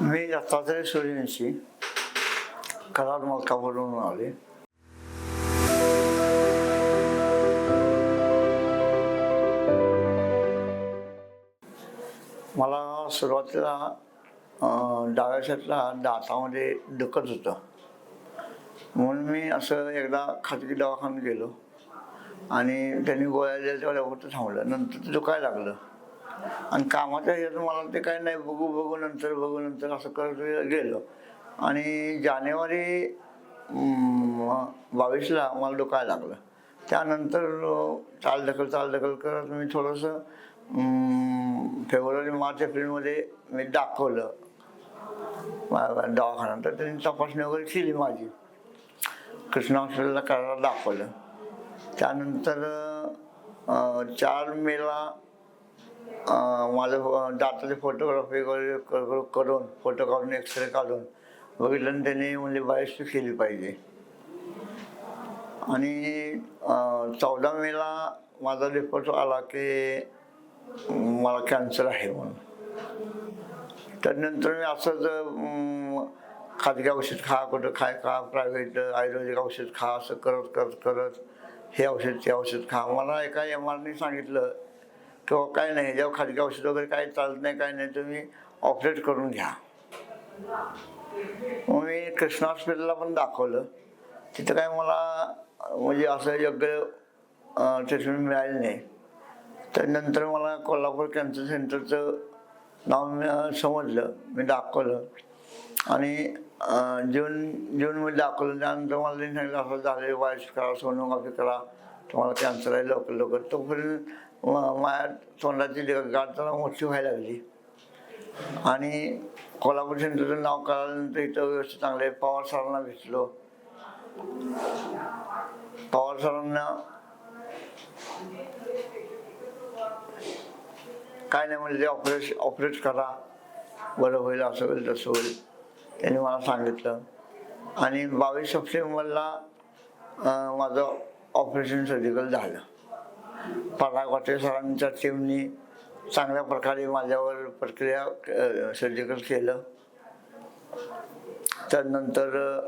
मी दत्तात्रय सूर्यवंशी कराड मलकावरून आले मला सुरुवातीला डाव्या शेतला दातामध्ये दुखत होतं म्हणून मी असं एकदा खाजगी दवाखान्यात गेलो आणि त्यांनी गोळ्या दिल्या तेवढ्या होतं थांबलं नंतर ते दुखायला लागलं आणि कामाच्या ह्याच्यात मला ते काय नाही बघू बघू नंतर बघू नंतर असं करत गेलो. आणि जानेवारी बावीसला मला डोकायला लागलं. त्यानंतर चालढकल चालढकल करत मी थोडंसं फेब्रुवारी मार्च एप्रिलमध्ये मी दाखवलं. मा- दवाखान्यात. तर त्यांनी तपासणी वगैरे केली माझी. कृष्णा हॉस्पिटलला करायला दाखवलं. त्यानंतर चार मेला माझं दाताचे फोटोग्राफी वगैरे करून फोटो काढून एक्सरे काढून बघितलं आणि त्यांनी म्हणजे बायोप्सी केली पाहिजे. आणि चौदा मेला माझा रिपोर्ट आला की मला कॅन्सर आहे म्हणून. त्यानंतर मी असंच खाजगी औषध खा कुठं खाय खा प्रायव्हेट आयुर्वेदिक औषध खा असं करत करत करत हे औषध ते औषध खा. मला एका एम आरने सांगितलं किंवा काय नाही जेव्हा खाजगी औषध वगैरे काही चालत नाही काय नाही तुम्ही ऑपरेट करून घ्या. मग मी कृष्णा हॉस्पिटलला पण दाखवलं. तिथं काय मला म्हणजे असं योग्य ट्रीटमेंट मिळाली नाही. तर नंतर मला कोल्हापूर कॅन्सर सेंटरचं नाव मी समजलं. मी दाखवलं. आणि जून जूनमध्ये दाखवलं. त्यानंतर मला त्यांनी सांगितलं असं झालं वायस करा सोनोग्राफी करा. तुम्हाला कॅन्सर आहे लवकर लवकर. तोपर्यंत म- माझ्या तोंडाची गाठ मोठी व्हायला लागली. आणि कोल्हापूर सेंटरचं नाव कळाल्यानंतर इथं व्यवस्थित चांगलं आहे. पवार सरांना भेटलो. पवार सरांना काय नाही म्हणजे ऑपरेट ऑपरेश ऑपरेट करा. बरं होईल असं होईल तसं होईल. त्यांनी मला सांगितलं. आणि बावीस सप्टेंबरला माझं ऑपरेशन सर्जिकल झालं. पराग सरांच्या टीमनी चांगल्या प्रकारे माझ्यावर प्रक्रिया सर्जिकल केलं. त्यानंतर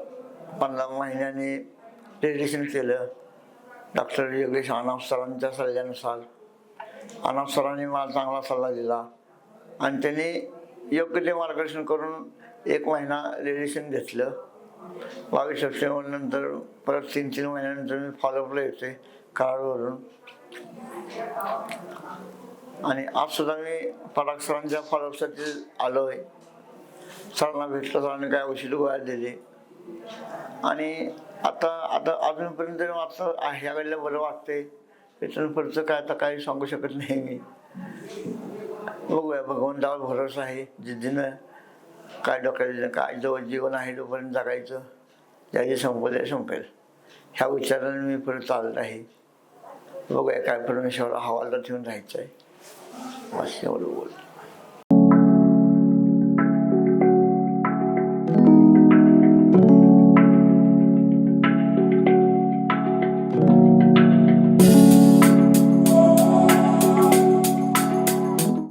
पंधरा महिन्यांनी रेडिएशन केलं. डॉक्टर योगेश आनाफ सरांच्या सल्ल्यानुसार. आनाफ सरांनी मला चांगला सल्ला दिला. आणि त्यांनी योग्य ते मार्गदर्शन करून एक महिना रेडिएशन घेतलं. बावीस सप्टेंबर नंतर परत तीन तीन महिन्यानंतर मी फॉलोअपला येते कराडवरून. आणि आज सुद्धा मी पराग सरांच्या फॉलोअपसाठी आलो आहे सरांना भेटलं सरांनी काय औषध गोळ्या दिले. आणि आता आता अजूनपर्यंत तरी वाटतं आहे ह्या वेळेला बरं वाटते त्याच्यानं पुढचं काय आता काही सांगू शकत नाही मी. बघूया भगवंतावर भरोसा आहे जिद्दीनं काय डोक्यात काय जवळ जीवन आहे तोपर्यंत जगायचं? ज्याची संपले संपेल. ह्या विचाराने मी पुढे चालत आहे. बघूया काय परमेश्वर हवाला ठेवून राहायचं आहे बस एवढं बोल.